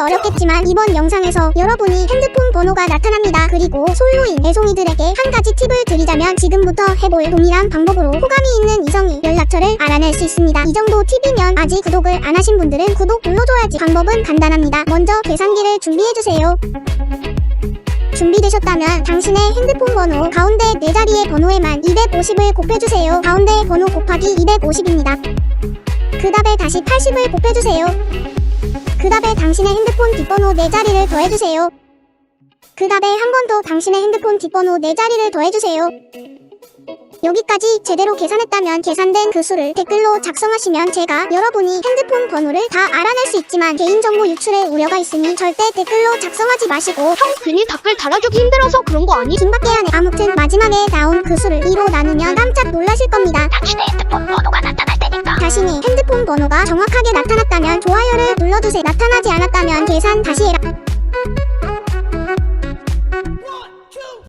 어렵겠지만 이번 영상에서 여러분이 핸드폰 번호가 나타납니다. 그리고 솔로인 애송이들에게 한 가지 팁을 드리자면 지금부터 해볼 동일한 방법으로 호감이 있는 이성의 연락처를 알아낼 수 있습니다. 이 정도 팁이면 아직 구독을 안 하신 분들은 구독 눌러줘야지. 방법은 간단합니다. 먼저 계산기를 준비해주세요. 준비되셨다면 당신의 핸드폰 번호 가운데 네 자리의 번호에만 250을 곱해주세요. 가운데 번호 곱하기 250입니다. 그 답에 다시 80을 곱해주세요. 그 답에 당신의 핸드폰 뒷번호 4자리를 더해주세요. 그 답에 한 번 더 당신의 핸드폰 뒷번호 4자리를 더해주세요. 여기까지 제대로 계산했다면 계산된 그 수를 댓글로 작성하시면 제가 여러분이 핸드폰 번호를 다 알아낼 수 있지만 개인정보 유출의 우려가 있으니 절대 댓글로 작성하지 마시고 형 괜히 댓글 달아주기 힘들어서 그런 거 아니? 긴밖에 안 해. 아무튼 마지막에 나온 그 수를 2로 나누면 깜짝 놀라실 겁니다. 당신의 핸드폰 번호가 자신이 핸드폰 번호가 정확하게 나타났다면 좋아요를 눌러주세요. 나타나지 않았다면 계산 다시